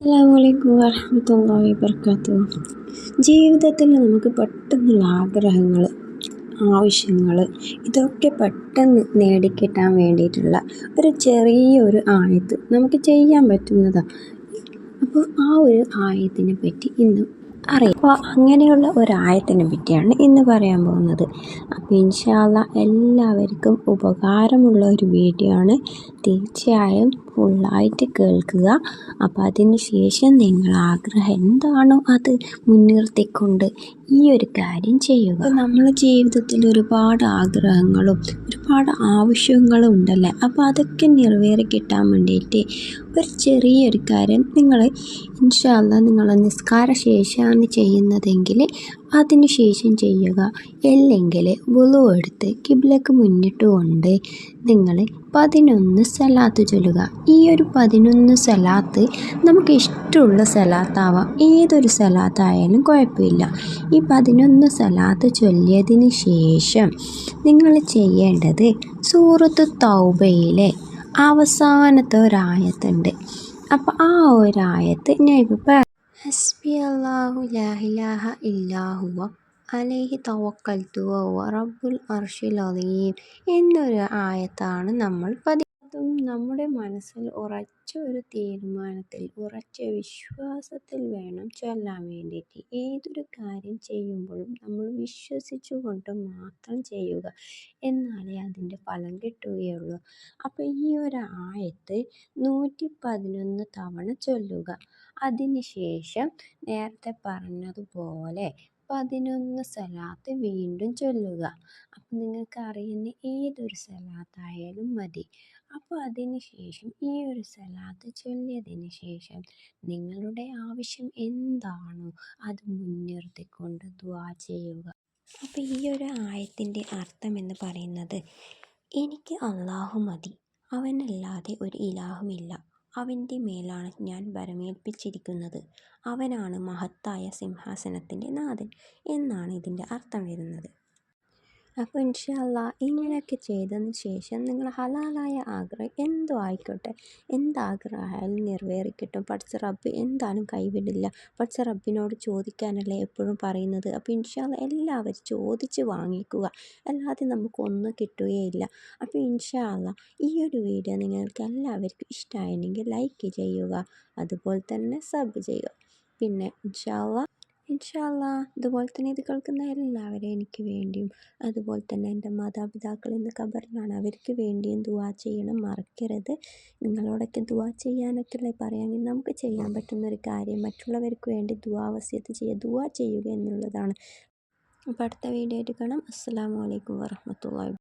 അസ്സാമലൈക്കും വരഹമത്തല്ലാഹി വർക്കാത്തു ജീവിതത്തിൽ നമുക്ക് പെട്ടെന്നുള്ള ആഗ്രഹങ്ങൾ ആവശ്യങ്ങൾ ഇതൊക്കെ പെട്ടെന്ന് നേടിക്കിട്ടാൻ വേണ്ടിയിട്ടുള്ള ഒരു ചെറിയൊരു ആയത്ത് നമുക്ക് ചെയ്യാൻ പറ്റുന്നതാണ് അപ്പോൾ ആ ഒരു ആയത്തിനെ പറ്റി ഇന്ന് അറിയാം. അപ്പോൾ അങ്ങനെയുള്ള ഒരായത്തിനെ പറ്റിയാണ് ഇന്ന് പറയാൻ പോകുന്നത്. അപ്പോൾ ഇൻഷാല്ല എല്ലാവർക്കും ഉപകാരമുള്ള ഒരു വീഡിയോ ആണ്. തീർച്ചയായും ഫുള്ളായിട്ട് കേൾക്കുക. അപ്പോൾ അതിന് ശേഷം നിങ്ങൾ ആഗ്രഹം എന്താണോ അത് മുൻനിർത്തിക്കൊണ്ട് ഈ ഒരു കാര്യം ചെയ്യുക. നമ്മുടെ ജീവിതത്തിൽ ഒരുപാട് ആഗ്രഹങ്ങളും ഒരുപാട് ആവശ്യങ്ങളും ഉണ്ടല്ലേ? അപ്പോൾ അതൊക്കെ നിറവേറി കിട്ടാൻ വേണ്ടിയിട്ട് ഒരു ചെറിയൊരു കാര്യം നിങ്ങൾ ഇൻഷാല്ല നിങ്ങൾ നിസ്കാര ശേഷമാണ് ചെയ്യുന്നതെങ്കിൽ അതിന് ശേഷം ചെയ്യുക. അല്ലെങ്കിൽ വുളു എടുത്ത് കിബിലക്ക് മുന്നിട്ട് കൊണ്ട് നിങ്ങൾ പതിനൊന്ന് സലാത്ത് ചൊല്ലുക. ഈ ഒരു പതിനൊന്ന് സലാത്ത് നമുക്ക് ഇഷ്ടമുള്ള സലാത്താവാം. ഏതൊരു സലാത്തായാലും കുഴപ്പമില്ല. ഈ പതിനൊന്ന് സലാത്ത് ചൊല്ലിയതിന് ശേഷം നിങ്ങൾ ചെയ്യേണ്ടത് സൂറത്ത് തൗബയിലെ അവസാനത്തെ ഒരായത്തുണ്ട്. അപ്പോൾ ആ ഒരായത്ത് ഞാൻ ഇപ്പോൾ ഹസ്ബി അല്ലാഹു ലാ ഇലാഹ ഇല്ലാഹുവ അലൈഹി തവക്കൽത്തു വഹുവ റബ്ബുൽ അർഷിൽ അലീം എന്നൊരു ആയത്താണ് നമ്മൾ പതിതും നമ്മുടെ മനസ്സിൽ ഉറച്ച ഒരു തീരുമാനത്തിൽ ഉറച്ച വിശ്വാസത്തിൽ വേണം ചൊല്ലാൻ വേണ്ടിയിട്ട്. ഏതൊരു കാര്യം ചെയ്യുമ്പോഴും നമ്മൾ വിശ്വസിച്ചു കൊണ്ട് മാത്രം ചെയ്യുക എന്നാലേ അതിന്റെ ഫലം കിട്ടുകയുള്ളൂ. അപ്പോൾ ഈ ഒരു ആയത്ത് നൂറ്റി പതിനൊന്ന് തവണ ചൊല്ലുക. അതിന് ശേഷം നേരത്തെ പറഞ്ഞതുപോലെ പതിനൊന്ന് സലാത്ത് വീണ്ടും ചൊല്ലുക. അപ്പോൾ നിങ്ങൾക്ക് അറിയുന്ന ഏതൊരു സലാത്തായാലും മതി. അപ്പോൾ അതിന് ശേഷം ഈ ഒരു സലാത്ത് ചൊല്ലിയതിന് ശേഷം നിങ്ങളുടെ ആവശ്യം എന്താണോ? അത് മുൻനിർത്തിക്കൊണ്ട് ദ്വാ ചെയ്യുക. അപ്പോൾ ഈ ഒരു ആയത്തിന്റെ അർത്ഥം എന്ന് പറയുന്നത് എനിക്ക് അള്ളാഹു മതി. അവനല്ലാതെ ഒരു ഇലാഹുമില്ല അവന്റെ മേലാണ് ഞാൻ ഭരമേൽപ്പിച്ചിരിക്കുന്നത് അവനാണ് മഹത്തായ സിംഹാസനത്തിന്റെ നാഥൻ എന്നാണ് ഇതിന്റെ അർത്ഥം വരുന്നത്. അപ്പോൾ ഇൻഷാല്ല ഇങ്ങനെയൊക്കെ ചെയ്തതിന് ശേഷം നിങ്ങൾ ഹലാലായ ആഗ്രഹം എന്തോ ആയിക്കോട്ടെ എന്താഗ്രഹമായാലും നിറവേറിക്കിട്ടും. പഠിച്ച റബ്ബ് എന്തായാലും കൈവിടില്ല. പഠിച്ച റബ്ബിനോട് ചോദിക്കാനല്ലേ എപ്പോഴും പറയുന്നത്. അപ്പോൾ ഇൻഷാല്ല എല്ലാവരും ചോദിച്ച് വാങ്ങിക്കുക. അല്ലാതെ നമുക്കൊന്നും കിട്ടുകയില്ല. അപ്പോൾ ഇൻഷാല്ല ഈ ഒരു വീഡിയോ നിങ്ങൾക്ക് എല്ലാവർക്കും ഇഷ്ടമായെങ്കിൽ ലൈക്ക് ചെയ്യുക. അതുപോലെ തന്നെ സബ് ചെയ്യുക. പിന്നെ ഇൻഷാല്ല ഇൻഷാല്ല അതുപോലെ തന്നെ ഇത് കേൾക്കുന്ന എല്ലാവരെയും എനിക്ക് വേണ്ടിയും അതുപോലെ തന്നെ എന്റെ മാതാപിതാക്കൾ ഇന്ന് ഖബറിലാണ് അവർക്ക് വേണ്ടിയും ദുവാ ചെയ്യണം. മറക്കരുത്. നിങ്ങളോടൊക്കെ ദുവാ ചെയ്യാനൊക്കെ പറയാമെങ്കിൽ നമുക്ക് ചെയ്യാൻ പറ്റുന്ന ഒരു കാര്യം മറ്റുള്ളവർക്ക് വേണ്ടി ദുവാ വസ്യത്ത് ചെയ്യുക ദുവാ ചെയ്യുക എന്നുള്ളതാണ്. അപ്പോൾ അടുത്ത വീഡിയോ ആയിട്ട് കാണാം. അസ്സാം വലൈക്കും വാഹമത്തല്ലാ